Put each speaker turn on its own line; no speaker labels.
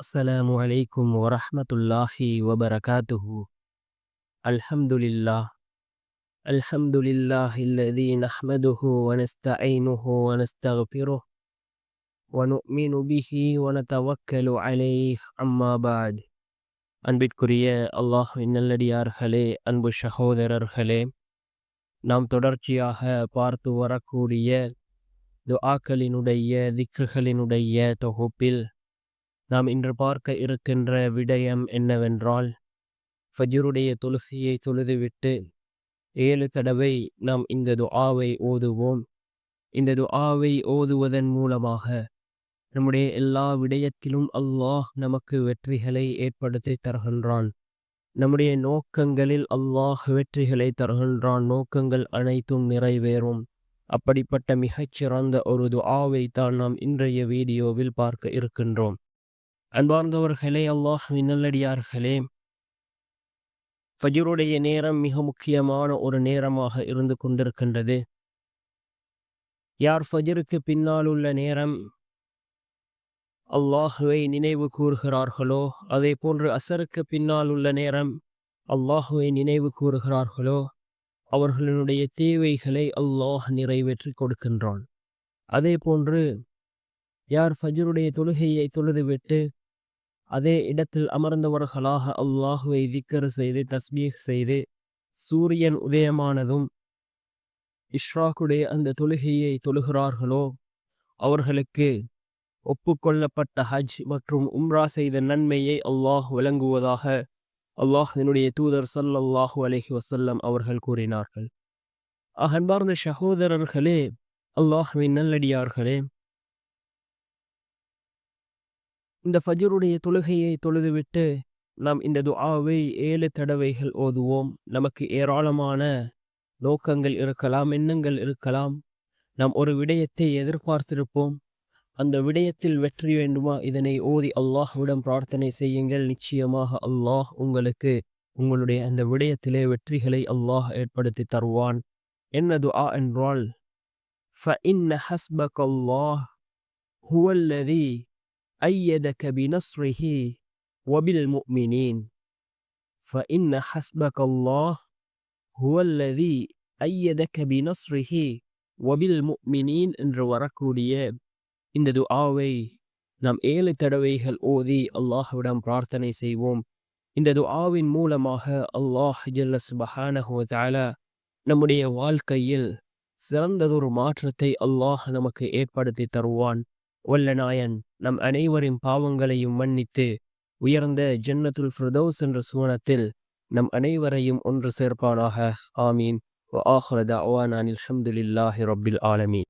السلام عليكم ورحمة الله وبركاته الحمد لله الحمد لله الذي نحمده ونستعينه ونستغفره ونؤمن به ونتوكل عليه أما بعد அன்பிற்குரிய அல்லாஹ்வின் நல்லடியார்களே அன்பு சகோதரர்களே நாம் தொடர்ச்சியாக பார்த்து வரக்கூடிய துஆக்களினுடைய திக்ருகளினுடைய தொகுப்பில் நாம் இன்று பார்க்க இருக்கின்ற விடயம் என்னவென்றால் ஃபஜ்ருடைய துளசியை தொழுதுவிட்டு ஏழு தடவை நாம் இந்த துஆவை ஓதுவோம். இந்த துஆவை ஓதுவதன் மூலமாக நம்முடைய எல்லா விடயத்திலும் அல்லாஹ் நமக்கு வெற்றிகளை ஏற்படுத்தி தருகின்றான். நம்முடைய நோக்கங்களில் அல்லாஹ் வெற்றிகளை தருகின்றான். நோக்கங்கள் அனைத்தும் நிறைவேறும். அப்படிப்பட்ட மிகச்சிறந்த ஒரு துஆவை தான் நாம் இன்றைய வீடியோவில் பார்க்க இருக்கின்றோம். அன்பார்ந்தவர்களே அல்லாஹ் நல்லடியார்களே ஃபஜ்ருடைய நேரம் மிக முக்கியமான ஒரு நேரமாக இருந்து கொண்டிருக்கின்றது. யார் ஃபஜருக்கு பின்னால் உள்ள நேரம் அல்லாஹுவை நினைவு கூறுகிறார்களோ அதே போன்று அசருக்கு பின்னால் உள்ள நேரம் அல்லாஹுவை நினைவு கூறுகிறார்களோ அவர்களுடைய தேவைகளை அல்லாஹ் நிறைவேற்றி கொடுக்கின்றான். அதே போன்று யார் ஃபஜருடைய தொழுகையை தொழுதுவிட்டு அதே இடத்தில் அமர்ந்தவர்களாக அல்லாஹுவை திக்கர் செய்து தஸ்மீக் செய்து சூரியன் உதயமானதும் இஷ்ராக்குடைய அந்த தொழுகையை தொழுகிறார்களோ அவர்களுக்கு ஒப்புக்கொள்ளப்பட்ட ஹஜ் மற்றும் உம்ரா செய்த நன்மையை அல்லாஹ் வழங்குவதாக அல்லாஹினுடைய தூதர் சல்லாஹூ அலஹி வசல்லம் அவர்கள் கூறினார்கள். அகன்பார்ந்த சகோதரர்களே அல்லாஹுவின் நல்லடியார்களே இந்த ஃபஜருடைய தொழுகையை தொழுதுவிட்டு நாம் இந்த துஆவை ஏழு தடவைகள் ஓதுவோம். நமக்கு ஏராளமான நோக்கங்கள் இருக்கலாம் எண்ணங்கள் இருக்கலாம். நாம் ஒரு விடயத்தை எதிர்பார்த்திருப்போம். அந்த விடயத்தில் வெற்றி வேண்டுமா? இதனை ஓதி அல்லாஹ்விடம் பிரார்த்தனை செய்யுங்கள். நிச்சயமாக அல்லாஹ் உங்களுக்கு உங்களுடைய அந்த விடயத்திலே வெற்றிகளை அல்லாஹ் ஏற்படுத்தி தருவான். என்னது ஆ என்றால் ஃபஇன்ன ஹஸ்பக் அல்லாஹ் ஹுவல்லதி أيدك بنصره وبالمؤمنين فإن حسبك الله هو الذي أيدك بنصره وبالمؤمنين إن روركو لياب இந்த துஆவை நாம் ஏழு தடவைகள் ஓதி அல்லாஹுவிடம் பிரார்த்தனை செய்வோம் இந்த துஆவின் மூலமாக அல்லாஹ் ஜல்ல சுபஹானஹுவதால நம்முடைய வாழ்க்கையில் சிறந்ததொரு மாற்றத்தை அல்லாஹ் நமக்கு ஏற்படுத்தி தருவான் வல்ல நாயன் நம் அனைவரின் பாவங்களையும் மன்னித்து உயர்ந்த ஜன்னத்துல் ஃபிரதோஸ் என்ற சுவனத்தில் நம் அனைவரையும் ஒன்று சேர்ப்பானாக. ஆமீன். ஆஹ்ரதா அவானானில் அஹமதுல்லாஹி ரப்பில் ஆலமீன்.